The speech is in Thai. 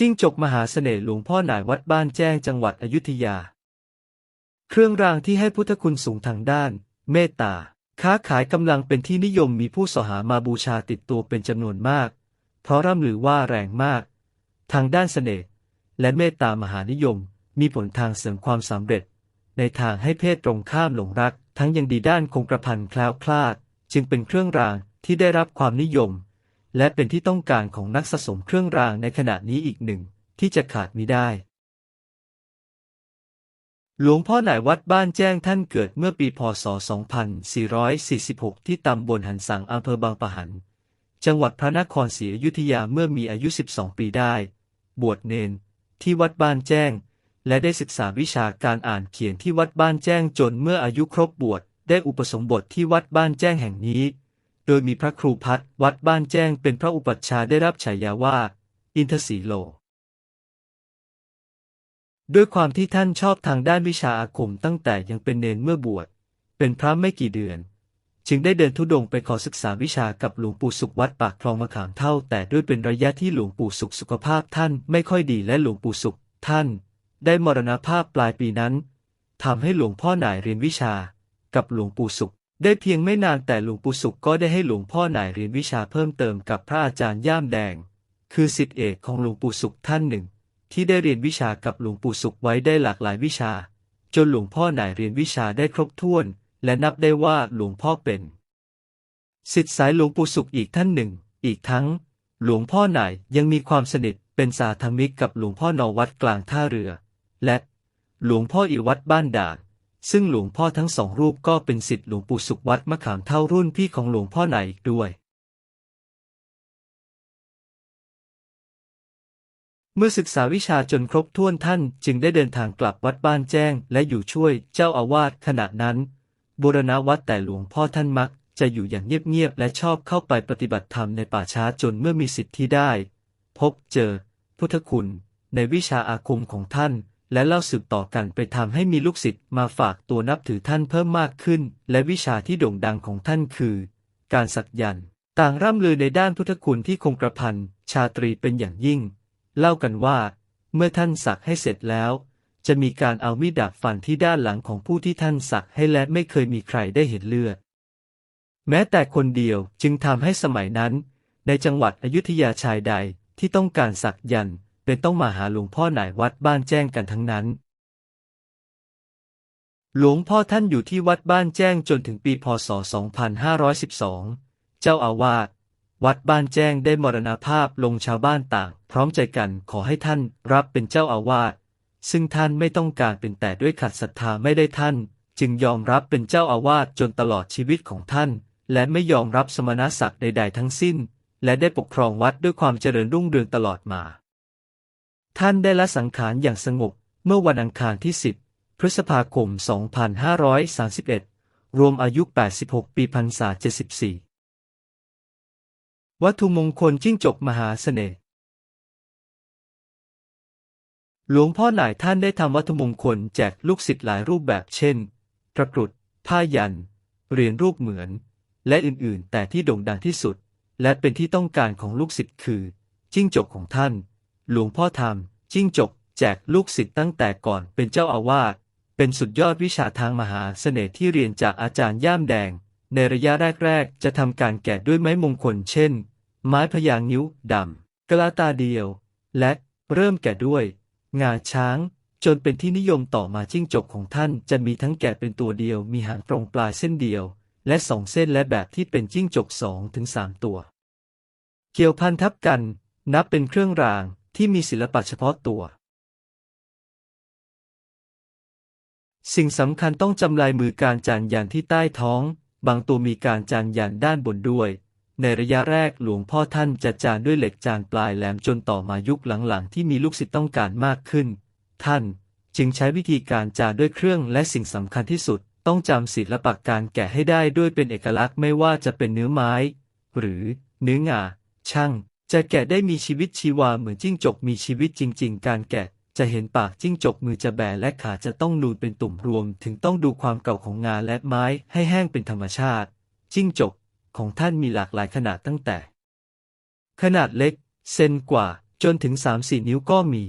จิ้งจกมหาเสน่ห์หลวงพ่อหน่ายวัดบ้านแจ้งจังหวัดอยุธยา เครื่องรางที่ให้พุทธคุณสูงทางด้าน เมตตา ค้าขายกำลังเป็นที่นิยมมีผู้สหามาบูชาติดตัวเป็นจำนวนมาก เพราะร่ำลือว่าแรงมาก ทางด้านเสน่ห์และเมตตามหานิยม มีผลทางเสริมความสำเร็จ ในทางให้เพศตรงข้ามหลงรัก ทั้งยังดีด้านคงกระพันแคล้วคลาด จึงเป็นเครื่องรางที่ได้รับความนิยม และเป็นที่ต้องการของนักสะสมเครื่องรางในขณะนี้อีกหนึ่ง ที่จะขาดมิได้ หลวงพ่อหน่ายวัดบ้านแจ้งท่านเกิดเมื่อปีพศ 2446 ที่ตำบลหันสังอำเภอบางปะหัน จังหวัดพระนครศรีอยุธยาเมื่อมีอายุ 12 ปีได้ บวชเนน ที่วัดบ้านแจ้ง และได้ศึกษาวิชาการอ่านเขียนที่วัดบ้านแจ้งจนเมื่ออายุครบบวชได้อุปสมบทที่วัดบ้านแจ้งแห่งนี้ โดยมีพระครูพัฒวัดบ้านแจ้งเป็นพระอุปัชฌาย์ได้รับฉายาว่า อินทศีโล ด้วยความที่ท่านชอบทางด้านวิชาอาคมตั้งแต่ยังเป็นเนนเมื่อบวช เป็นพระไม่กี่เดือน จึงได้เดินทุดงค์ไปขอศึกษาวิชากับหลวงปู่สุขวัดปากคลองมะขามเท่า แต่ด้วยเป็นระยะที่หลวงปู่สุขสุขภาพท่านไม่ค่อยดีและหลวงปู่สุขท่าน ได้มรณภาพปลายปีนั้นทำให้หลวงพ่อหน่ายเรียนวิชากับหลวงปู่สุข ได้เพียงไม่นานแต่หลวงปู่สุขก็ได้ให้หลวงพ่อหน่ายเรียนวิชาเพิ่มเติมกับพระอาจารย์ย่ามแดง คือศิษย์เอกของหลวงปู่สุขท่านหนึ่ง ที่ได้เรียนวิชากับหลวงปู่สุขไว้ได้หลากหลายวิชา จนหลวงพ่อหน่ายเรียนวิชาได้ครบถ้วน และนับได้ว่าหลวงพ่อเป็นศิษย์สายหลวงปู่สุขอีกท่านหนึ่ง อีกทั้ง หลวงพ่อหน่ายยังมีความสนิทเป็นสาธมิกกับหลวงพ่อนอวัดกลางท่าเรือ และหลวงพ่ออีวัดบ้านด่าน ซึ่งหลวงพ่อทั้งสองรูปก็เป็นศิษย์หลวงปู่สุขวัดมะขามเท่ารุ่นพี่ของหลวงพ่อไหนอีกด้วย เมื่อศึกษาวิชาจนครบถ้วนท่านจึงได้เดินทางกลับวัดบ้านแจ้ง และอยู่ช่วยเจ้าอาวาสขณะนั้นบูรณวัดแต่หลวงพ่อท่านมักจะอยู่อย่างเงียบๆและชอบเข้าไปปฏิบัติธรรมในป่าช้าจนเมื่อมีสิทธิ์ที่ได้ พบเจอ พุทธคุณ ในวิชาอาคมของท่าน และเล่าสืบต่อกันไปทำให้มีลูกศิษย์มาฝากตัวนับถือท่านเพิ่มมากขึ้น และวิชาที่โด่งดังของท่านคือ การสักยันต์ต่างร่ำลือในด้านพุทธคุณที่คงกระพันชาตรีเป็นอย่างยิ่ง เล่ากันว่า เมื่อท่านสักให้เสร็จแล้ว จะมีการเอามีดดาบฟันที่ด้านหลังของผู้ที่ท่านสักให้และไม่เคยมีใครได้เห็นเลือด แม้แต่คนเดียวจึงทำให้สมัยนั้น ในจังหวัดอยุธยาชายใดที่ต้องการสักยันต์ เป็นต้องมาหาหลวงพ่อหน่ายวัดบ้านแจ้งกันทั้งนั้น หลวงพ่อท่านอยู่ที่วัดบ้านแจ้งจนถึงปีพศ 2512 เจ้าอาวาสวัดบ้านแจ้งได้มรณภาพลงชาวบ้านต่าง พร้อมใจกันขอให้ท่านรับเป็นเจ้าอาวาสซึ่งท่านไม่ต้องการเป็นแต่ด้วยขัดศรัทธาไม่ได้ท่าน จึงยอมรับเป็นเจ้าอาวาสจนตลอดชีวิตของท่าน และไม่ยอมรับสมณศักดิ์ใดๆทั้งสิ้น และได้ปกครองวัดด้วยความเจริญรุ่งเรืองตลอดมา ท่านได้ละสังขารอย่างสงบเมื่อวันอังคารที่ 10 พฤษภาคม 2531 รวมอายุ 86 ปีพรรษา 74 วัตถุมงคลจิ้งจกมหาเสน่ห์หลวงพ่อหน่ายท่านได้ทำวัตถุมงคลแจกลูกศิษย์หลายรูปแบบเช่น ตะกรุด ผ้ายัน เหรียญรูปเหมือน และอื่นๆ แต่ที่โด่งดังที่สุด และเป็นที่ต้องการของลูกศิษย์คือ จิ้งจกของท่าน หลวงพ่อทำจิ้งจก แจกลูกศิษย์ตั้งแต่ก่อนเป็นเจ้าอาวาสเป็นสุดยอดวิชาทางมหาเสน่ห์ที่เรียนจากอาจารย์ย่ามแดง ในระยะแรกๆ จะทำการแกะด้วยไม้มงคลเช่น ไม้พยางนิ้วดำกะลาตาเดียว และเริ่มแกะด้วย งาช้าง จนเป็นที่นิยมต่อมาจิ้งจกของท่านจะมีทั้งแกะเป็นตัวเดียว มีหางตรงปลายเส้นเดียว และสองเส้นและแบบที่เป็นจิ้งจกสองถึงสามตัว เกี่ยวพันทับกัน นับเป็นเครื่องราง ที่มีศิลปะเฉพาะตัว สิ่งสำคัญต้องจำลายมือการจานยันที่ใต้ท้อง บางตัวมีการจานยันด้านบนด้วย ในระยะแรกหลวงพ่อท่านจะจานด้วยเหล็กจานปลายแหลมจนต่อมายุคหลังๆ ที่มีลูกศิษย์ต้องการมากขึ้น ท่านจึงใช้วิธีการจานด้วยเครื่องและสิ่งสำคัญที่สุด ต้องจำศิลปะการแกะให้ได้ด้วยเป็นเอกลักษณ์ไม่ว่าจะเป็นเนื้อไม้ หรือเนื้องาช่าง จะแกะได้มีชีวิตชีวาเหมือนจิ้งจกมีชีวิตจริง ๆ การแกะจะเห็นปากจิ้งจกมือจะแบนและขาจะต้องนูนเป็นตุ่มรวม ถึงต้องดูความเก่าของงาและไม้ให้แห้งเป็นธรรมชาติ จิ้งจกของท่านมีหลากหลายขนาดตั้งแต่ ขนาดเล็ก เซนกว่าจนถึงสามสี่นิ้วก็มี